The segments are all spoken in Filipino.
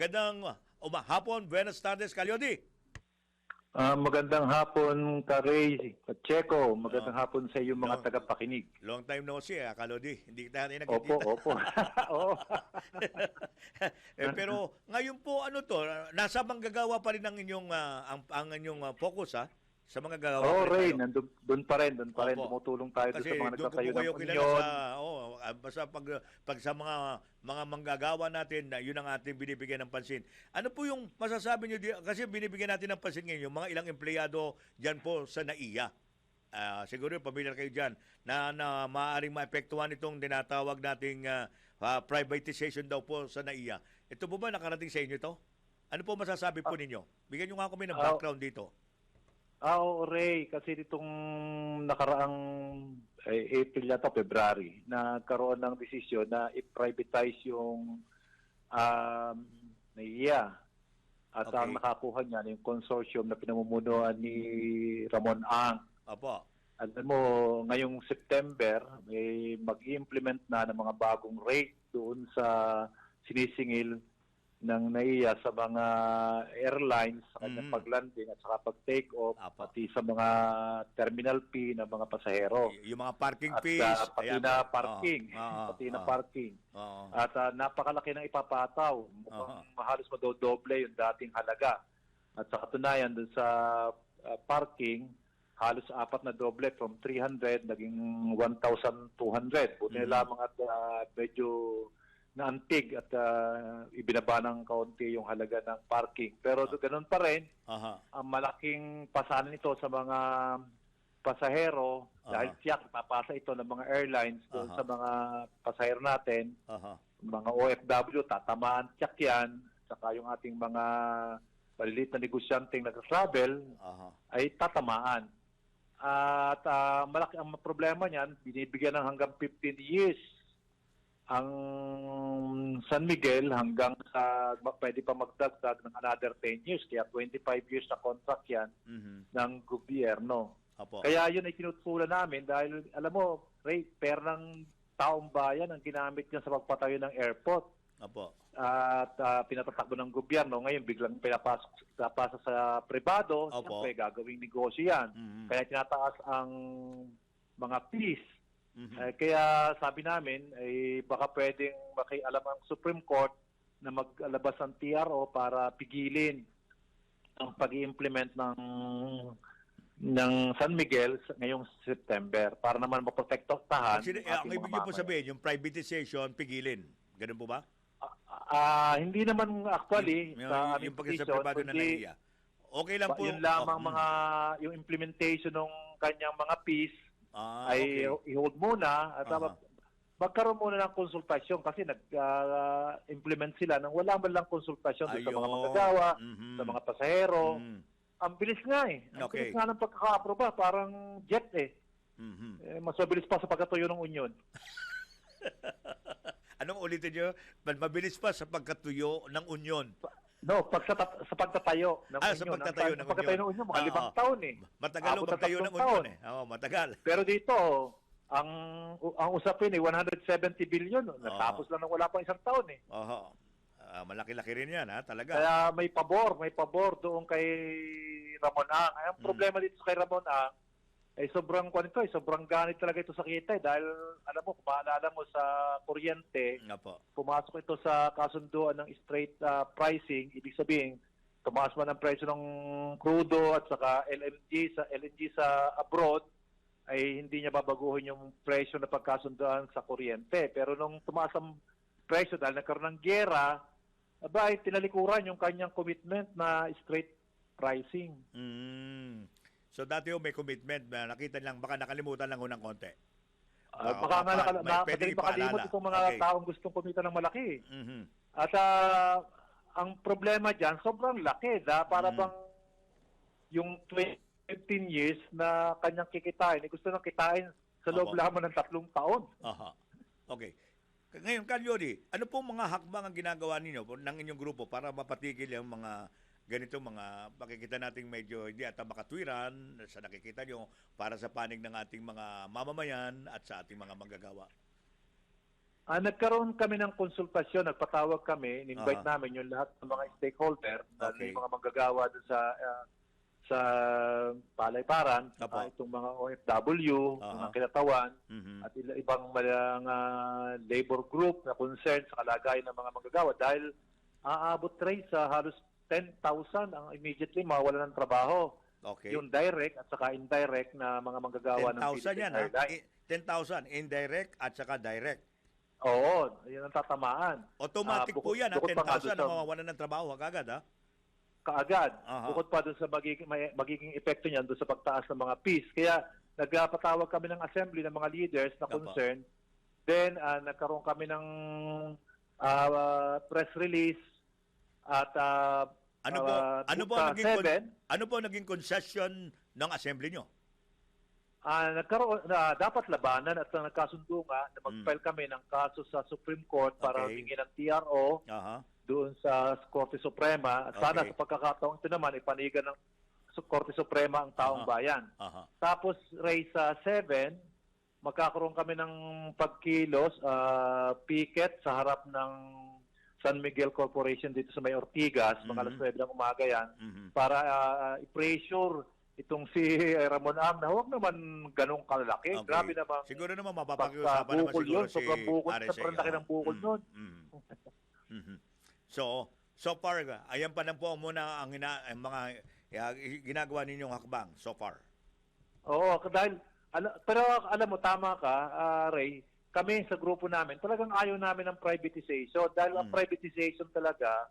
Magandang umahapon, buenas tardes, Kalyodi. Ah, magandang hapon, Karay, Checo. Magandang hapon sa iyo mga No. tagapakinig. Long time no see, ah, Kalodi. Hindi kita rin Opo, nakikita. opo. Oo. eh, pero ngayon po ano to, nasa manggagawa pa rin ang inyong ah, ang, ang inyong ah, focus ha sa mga gagawa. Oo, rin Ray, nandun, doon pa rin, doon pa rin. Tumutulong tayo Kasi sa mga nagtatayo ng union. sa oh, basta pag pag sa mga mga manggagawa natin na yun ang ating binibigyan ng pansin. Ano po yung masasabi niyo di- kasi binibigyan natin ng pansin ngayon yung mga ilang empleyado diyan po sa NAIA. Ah, siguro pamilyar kayo diyan na, na maaaring maapektuhan itong dinatawag nating ah, ah, privatization daw po sa NAIA. Ito po ba nakarating sa inyo ito? Ano po masasabi po ninyo? Bigyan niyo nga kami ng background dito. Ah, oo, Ray, kasi ditong nakaraang eh, April na to, February, nagkaroon ng desisyon na i-privatize yung um, NAIA. At Okay. ang nakakuha niya yung consortium na pinamumunuan ni Ramon Ang. Opo. Alam mo, ngayong September, may mag-implement na ng mga bagong rate doon sa sinisingil ng NAIA sa mga airlines sa kanyang Mm. paglanding at saka pag-take off, Apo. pati sa mga terminal fee ng mga pasahero. Y- yung mga parking At fees, ah, pati ayan. na parking. Oo, oo, pati na oo. parking. Oo. At ah, napakalaki ng ipapataw. Mukhang halos madodoble yung dating halaga. At sa katunayan, dun sa ah, parking, halos apat na doble from 300 naging 1,200. Buti na lamang at ah, medyo naantig at ah, ibinaba ng kaunti yung halaga ng parking. Pero ganun pa rin, Aha. ang malaking pasanan ito sa mga pasahero Aha. dahil tiyak papasa ito ng mga airlines doon Aha. sa mga pasahero natin, Aha. mga OFW, tatamaan tiyak yan, saka yung ating mga maliliit na negosyanteng nag-travel Aha. ay tatamaan. At ah, malaki ang problema niyan, binibigyan ng hanggang 15 years ang San Miguel hanggang sa pwede pa magdagdag ng another 10 years. Kaya 25 years na contract yan Mhm. ng gobyerno. Apo. Kaya yun ay tinutulan namin dahil alam mo, Ray, pera ng taong bayan ang ginamit niya sa pagpatayo ng airport Apo. at ah, pinatatakbo ng gobyerno. Ngayon biglang pinapasok pinapasa sa pribado, Opo. siyempre gagawing negosyo yan. Mhm. Kaya tinataas ang mga fees. Mhm. Eh, kaya sabi namin, eh, baka pwedeng makialam ang Supreme Court na maglabas ng TRO para pigilin ang pag implement ng ng San Miguel ngayong September para naman maprotektahan Actually, ang eh, ibig niyo po sabihin, yung privatization, pigilin. Ganun po ba? Ah, hindi naman actually yung, sa yung aming sa position, privado na kundi naiya. Okay lang po. yun lamang oh, mm. mga yung implementation ng kanyang mga fees Ah, ay okay. i-hold muna at Aha. uh magkaroon muna ng konsultasyon kasi nag-implement sila nang wala man lang konsultasyon sa mga manggagawa, Mhm. sa mga pasahero. Mm. Ang bilis nga eh. Ang Okay. bilis nga ng pagkaka-aproba. Parang jet eh. Mhm. eh mas mabilis pa sa pagkatuyo ng union. Anong ulitin? Mal- Mabilis pa sa pagkatuyo ng union. No, pag sa, sa pagtatayo ng Ah, sa union. pagtatayo Ang- ng sa pagtatayo ng union, mga limang taon eh. Matagal ang ng pagtayo ng union eh. Oo, matagal. Pero dito, ang ang usapin eh 170 billion. Natapos lang nang wala pang isang taon eh. Oho. Ah, malaki-laki rin yan, ha? Talaga. Kaya may pabor, may pabor doon kay Ramon Ang. Ang Mm. problema dito kay Ramon Ang, ay sobrang kwan ito, eh, sobrang ganit talaga ito sa kita eh, dahil alam mo, kung maalala mo sa kuryente, Nga po. pumasok ito sa kasunduan ng straight ah, pricing, ibig sabihin, tumaas man ang presyo ng crudo at saka LNG sa LNG sa abroad, ay hindi niya babaguhin yung presyo na pagkasunduan sa kuryente. Pero nung tumaas ang presyo dahil nagkaroon ng gyera, aba, ay tinalikuran yung kanyang commitment na straight pricing. Mm. So dati ho may commitment na nakita lang, baka nakalimutan lang ho ng konti. Uh, baka nga nakala- may na, pwede makalimot itong mga Okay. taong gustong kumita ng malaki. Mhm. At ah, ang problema dyan, sobrang laki. Da, para Mm. bang yung 20, 15 years na kanyang kikitain, eh, gusto nang kitain sa loob Opo. lamang ng tatlong taon. Aha. Okay. Ngayon, Kalyodi, ano pong mga hakbang ang ginagawa ninyo ng inyong grupo para mapatigil yung mga ganito mga makikita nating medyo hindi ata makatwiran sa nakikita nyo para sa panig ng ating mga mamamayan at sa ating mga manggagawa? Ah, nagkaroon kami ng konsultasyon, nagpatawag kami, in-invite Aha. namin yung lahat ng mga stakeholder, Okay. yung mga manggagawa dun sa ah, sa palayparan, Apo. ah, itong mga OFW, Aha. mga kinatawan, Mhm. at ila- ibang mga labor group na concerned sa kalagayan ng mga manggagawa dahil aabot rin sa halos 10,000 ang immediately mawala ng trabaho. Okay. Yung direct at saka indirect na mga manggagawa ng 10,000 yan? Philippine Airlines. I- 10,000 indirect at saka direct. Oo, yun ang tatamaan. Automatic po bukod- yan, pa nga 10,000 doon na mawawalan ng trabaho agad, ha? kaagad. Aha. Bukod pa doon sa magiging, may, magiging epekto niyan doon sa pagtaas ng mga fees. Kaya nagpatawag kami ng assembly ng mga leaders na concerned. Then ah, nagkaroon kami ng ah, press release at ah, Ano po, ah, ano po sa naging seven, ano po naging concession ng assembly nyo? ah, nagkaroon na dapat labanan at nagkasundo nga na mag-file kami ng kaso sa Supreme Court para Hmm. Okay. humingi ng TRO Aha. doon sa Korte Suprema. At sana Okay. sa pagkakataon ito naman ipanigan ng Korte Suprema ang taong Aha. bayan. Aha. Tapos, Ray, sa 7, magkakaroon kami ng pagkilos, ah, picket sa harap ng San Miguel Corporation dito sa May Ortigas, mga Mhm. alas 9 ng umaga yan, Mhm. para ah, i-pressure itong si Ramon Am na huwag naman ganong kalaki. Okay. Grabe naman. Siguro naman mapapag-usapan naman siguro yun. si Sobrang bukol. RSA. Sobrang laki ng bukol Mm, nun. mm, mhm. So, so far, ayan pa lang po muna ang, ina, ang mga uh, ginagawa ninyong hakbang so far. Oo, dahil, ala- pero alam mo, tama ka, ah, Ray, kami sa grupo namin, talagang ayaw namin ng privatization. Dahil ang Mm. privatization talaga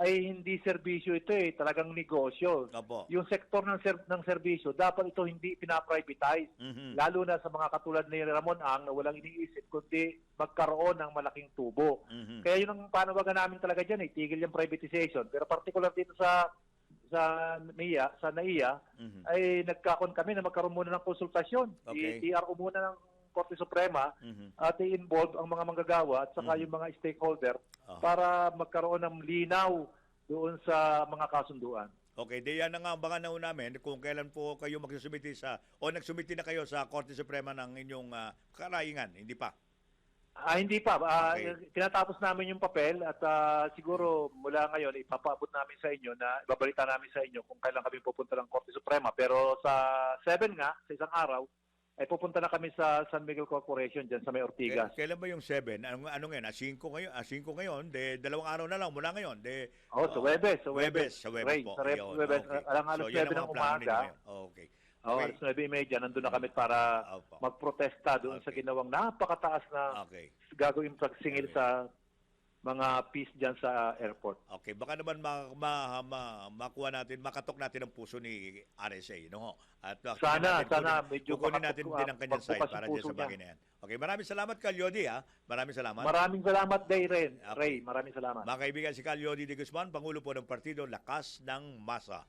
ay hindi serbisyo ito eh, talagang negosyo. Opo. Yung sektor ng, ser- ng serbisyo, dapat ito hindi pinaprivatize. Mhm. Lalo na sa mga katulad ni Ramon Ang na walang iniisip kundi magkaroon ng malaking tubo. Mhm. Kaya yun ang panawagan namin talaga dyan, eh, tigil yung privatization. Pero particular dito sa sa NIA, sa NAIA, Mhm. ay nagkakon kami na magkaroon muna ng konsultasyon. Okay. I-TRO muna ng Korte Suprema Mhm. at i-involve ang mga manggagawa at saka Mhm. yung mga stakeholder Ah. para magkaroon ng linaw doon sa mga kasunduan. Okay, di yan ang abangan na namin kung kailan po kayo magsumiti sa o nagsumiti na kayo sa Korte Suprema ng inyong ah, karaingan, hindi pa. Ah, hindi pa. Ah, Okay. Tinatapos namin yung papel at ah, siguro mula ngayon ipapaabot namin sa inyo na ibabalita namin sa inyo kung kailan kami pupunta ng Korte Suprema. Pero sa 7 nga, sa isang araw, ay pupunta na kami sa San Miguel Corporation dyan sa May Ortigas. Kailan, kailan ba yung 7? Ano, ano ngayon? Ah, 5 ngayon, ah, 5 ngayon, de dalawang araw na lang mula ngayon. De Oh, sa Webes, sa Webes, sa Webes Ray, po. Sa Ayun, Webes, okay. alang alas So, yan 9 ang ng umaga. Okay. Oh, Okay. alas 9.30, nandun na kami para Opo. magprotesta doon sa Okay. ginawang napakataas na Okay. gagawing pagsingil Okay. sa mga peace dyan sa airport. Okay, baka naman ma, ma, ma, makuha natin, makatok natin ang puso ni RSA, no? At uh, Sana, natin, sana, kunin- medyo kukunin natin din ang kanyang side para dyan sa bagay na yan. Okay, maraming salamat Kalyodi, ha? Maraming salamat. Maraming salamat, Day Ren. Okay. Ray, maraming salamat. Mga kaibigan, si Kalyodi de Guzman, Pangulo po ng Partido Lakas ng Masa.